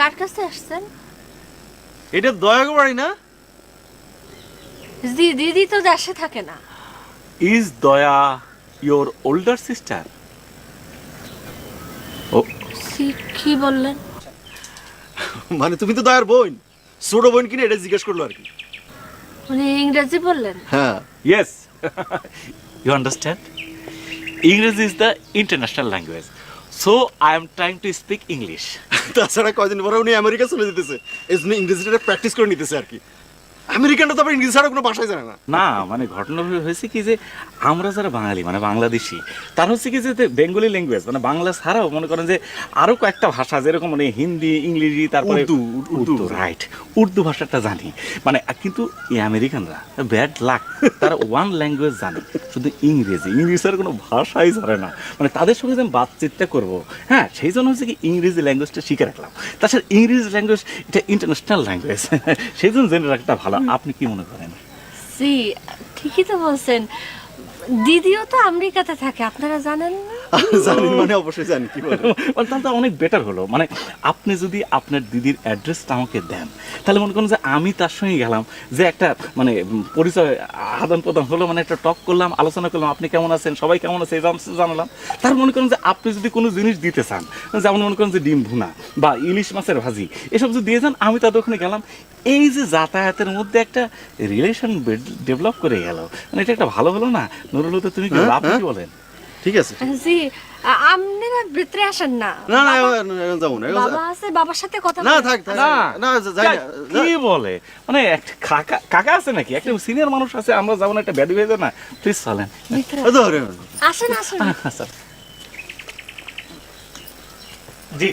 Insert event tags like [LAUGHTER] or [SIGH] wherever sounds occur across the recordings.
কার কাছে আসছেন? এটা দয়াগো বাড়ি না। দি দিদি তো দেশে থাকে না। Is Daya your older sister ও। সি- কি বললেন? মানে তুমি তো দয়ার বোন। ছোট বোন কিনে এটা জিজ্ঞেস করল আর কি। উনি ইংরেজি বললেন? হ্যাঁ। ইয়েস ইউ আন্ডারস্ট্যান্ড ইংরেজি is the international language so I am trying to speak English তাছাড়া কয়দিন পরে উনি আমেরিকা চলে যেতেছে। এই জন্য ইংরেজিটা প্র্যাকটিস করে নিতেছে আর কি। আমেরিকানরা তো আবার ইংরেজি ছাড়া কোনো ভাষাই জানে না। না মানে ঘটনা হয়েছে কি যে আমরা যারা বাঙালি মানে বাংলাদেশি তার হচ্ছে কি যে বেঙ্গলি ল্যাঙ্গুয়েজ মানে বাংলা ছাড়াও মনে করেন যে আরও কয়েকটা ভাষা যেরকম মানে হিন্দি ইংরেজি তারপরে উর্দু, উর্দু। রাইট উর্দু ভাষাটা জানি। মানে কিন্তু এই আমেরিকানরা ব্যাড লাক তারা ওয়ান ল্যাঙ্গুয়েজ জানে শুধু ইংরেজি। আর কোনো ভাষাই জানে না। মানে তাদের সঙ্গে যে আমি বাতচিতটা করব হ্যাঁ সেই জন্য হচ্ছে কি ইংরেজি ল্যাঙ্গুয়েজটা শিখে রাখলাম। তাছাড়া ইংরেজি ল্যাঙ্গুয়েজ এটা ইন্টারন্যাশনাল ল্যাঙ্গুয়েজ [LAUGHS] সেই জন্য জেনে রাখাটা ভালো। আপনি কি মনে করেন? জি ঠিকই তো বলছেন। দিদিও তো আমেরিকাতে থাকে আপনারা জানেন না? মানে অবশ্যই জানি কি মানে তাহলে তো অনেক বেটার হলো। মানে আপনি যদি আপনার দিদির অ্যাড্রেসটা আমাকে দেন তাহলে মনে করেন যে আমি তার সঙ্গে গেলাম যে একটা মানে পরিচয় আদান প্রদান হলো মানে একটা টক করলাম আলোচনা করলাম আপনি কেমন আছেন সবাই কেমন আছে জানালাম। তার মনে করেন যে আপনি যদি কোনো জিনিস দিতে চান যেমন মনে করেন যে ডিম ভুনা বা ইলিশ মাছের ভাজি এসব যদি দিয়ে যান আমি তাদের ওখানে গেলাম। এই যে যাতায়াতের মধ্যে একটা রিলেশন ডেভেলপ করে গেল। মানে এটা একটা ভালো হলো না? নুরুল তুমি কি হ্যাঁ, আপনি কি হ্যাঁ। বলেন? ঠিক আছে জি আ- আপনারা ভিতরে আসেন না। না না যাব না বাবা আছে বাবার সাথে কথা না থাক না। না যাই না কি বলে? মানে একটা কাকা কাকা আছে নাকি? একটা সিনিয়র মানুষ আছে আমরা যাব না একটা ব্যাডি হয়ে না। প্লিজ চলেন। আসেন আসেন। আচ্ছা। জি।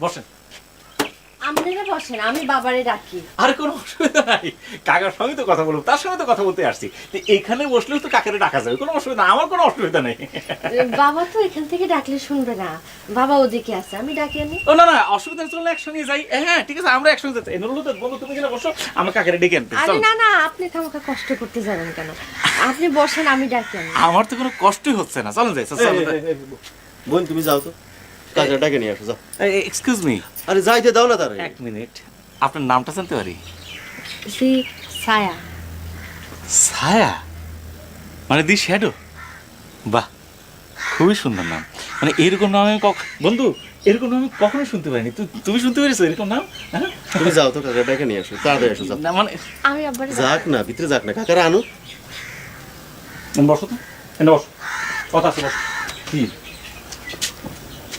বসেন। আপনারা বসেন আমি বাবারে ডাকি। আর কোনো অসুবিধা নাই। কাকার সঙ্গে তো কথা বলব তার সঙ্গে তো কথা বলতে আসছি। তো এখানে বসলেও তো কাকারে ডাকা যাবে কোনো অসুবিধা আমার কোনো অসুবিধা নেই। বাবা তো এখান থেকে ডাকলে শুনবে না। বাবা ওদিকে আছে আমি ডাকি আনি ও না না অসুবিধা নেই, চলো একসঙ্গে যাই। হ্যাঁ ঠিক আছে আমরা একসঙ্গে যাচ্ছি নুরুল তো বলো তুমি কিনা বসো আমরা কাকারে ডেকে আনতে। আরে না না আপনি তো আমাকে কষ্ট করতে যাবেন কেন? আপনি বসেন আমি ডাকি আনি আমার তো কোনো কষ্টই হচ্ছে না। চলেন যাই চলো এই, বোন তুমি যাও তো। কাকা ডাকে নিয়ে আসো যাও এক্সকিউজ মি আরে যাইতে দাও না তার। এক মিনিট। আপনার নামটা জানতে পারি? জি ছায়া ছায়া মানে দি শ্যাডো? বাহ খুবই সুন্দর নাম। মানে এরকম নাম আমি বন্ধু এরকম নাম আমি কখনো শুনতে পারিনি। তু- তুমি শুনতে পেরেছ এরকম নাম? হ্যাঁ? তুমি যাও তো কাকা ডাকে নিয়ে আসো তাড়াতাড়ি আসো যাও মানে আমি আবার যাক না ভিতরে যাক না কাকারা আনো বসো তো। এনে বসো। কথা আছে বসো। কি?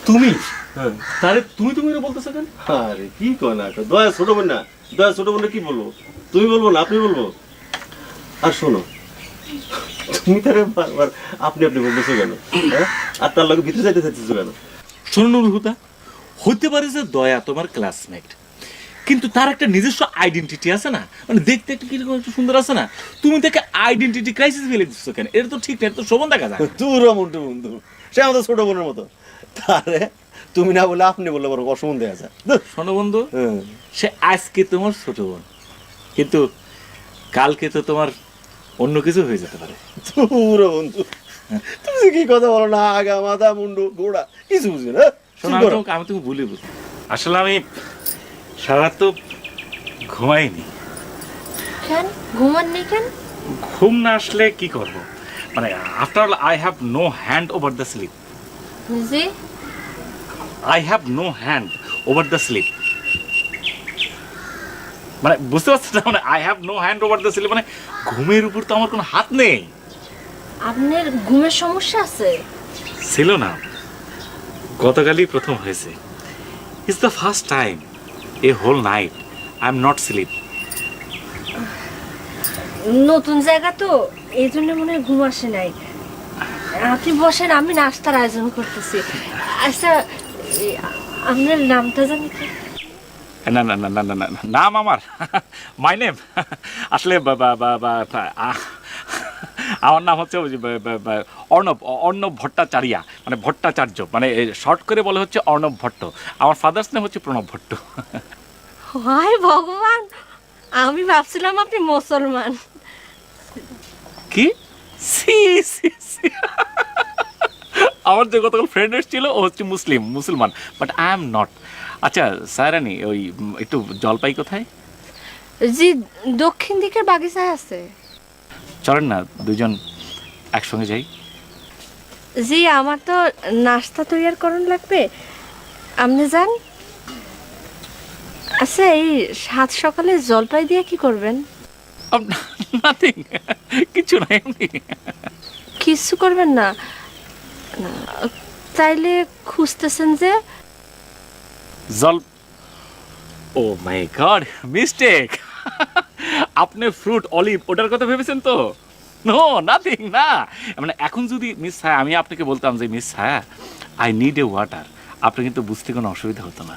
তুমি? হ্যাঁ। তাহলে তুমি তুমি বলতেছো কেন? আরে কি কয় না দয়া ছোট বোন না দয়া ছোট বোন কি বলব? তুমি বলব না আপনি বলব? আর শোনো তুমি তারে বারবার আপনি আপনি বলতেছো কেন? হ্যাঁ? আর তার লগে ভিতরে যাইতে চাইতেছো কেন? শোনো নুরহুদা হতে পারে যে দয়া তোমার ক্লাসমেট কিন্তু তার একটা নিজস্ব আইডেন্টিটি আছে না? মানে দেখতে একটু কীরকম একটু সুন্দর আছে না? তুমি তাকে আইডেন্টিটি ক্রাইসিস ফেলে দিচ্ছ কেন? এটা তো ঠিক না এটা তো শোভন দেখা যায়। দূর মন্টু বন্ধু সে আমাদের ছোট বোনের মতো। তারে তুমি না বলে আপনি বললে বড় অসম্বন্ধ হয়ে আছে শোনো বন্ধু? হ্যাঁ। সে আজকে তোমার ছোট বোন। কিন্তু কালকে তো তোমার অন্য কিছু হয়ে যেতে পারে। দূর বন্ধু তুমি কি কথা বলো না আগা মাথা মুন্ডু গোড়া কিছু বুঝবে না। আমি তুমি ভুলে বুঝি। আসলে আমি সারা তো ঘুমাইনি কেন? ঘুমাননি কেন? ঘুম না আসলে কি করব? মানে after all I have no hand over the sleep G. I have no hand over the sleep মানে বুঝতে পারছ না মানে I have no hand over the sleep মানে ঘুমের উপর তো আমার কোনো হাত নেই। আপনার ঘুমের সমস্যা আছে? ছিল না। গতকালই প্রথম হয়েছে। It's the first time a whole night I am not sleep নতুন জায়গা তো এই জন্য মনে হয় ঘুম আসে নাই। আপনি বসেন আমি নাস্তার আয়োজন করতেছি। আচ্ছা আপনার নামটা জানি কি না না না না না নাম আমার। [LAUGHS] মাই নেম আসলে আমার নাম হচ্ছে অর্ণব অর্ণব ভট্টাচারিয়া মানে ভট্টাচার্য মানে শর্ট করে বলে হচ্ছে অর্ণব ভট্ট। আমার ফাদার্স নেম হচ্ছে প্রণব ভট্ট। হায় ভগবান আমি ভাবছিলাম আপনি মুসলমান। কি? সি সি সি। আমার যে গতকাল ফ্রেন্ড এসেছিল ও হচ্ছে মুসলিম মুসলমান বাট আই এম নট আচ্ছা স্যারানি ওই একটু জলপাই কোথায়? জি দক্ষিণ দিকের বাগিচায় আছে। চলেন না দুজন একসঙ্গে যাই। জি আমার তো নাস্তা তৈয়ার করণ লাগবে। আপনি যান। আচ্ছা এই সাত সকালে জলপাই দিয়ে কি করবেন? নাথিং কিছু না এমনি। কিছু করবেন না। না, তাইলে খুঁজতেছেন যে জল ও মাই গড মিস্টেক আপনি ফ্রুট অলিভ ওটার কথা ভেবেছেন তো? নো নাথিং না। মানে এখন যদি মিস হ্যাঁ আমি আপনাকে বলতাম যে মিস হ্যাঁ আই নিড এ ওয়াটার আপনি কিন্তু বুঝতে কোনো অসুবিধা হতো না।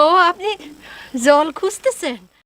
ও, আপনি জল খুঁজতেছেন?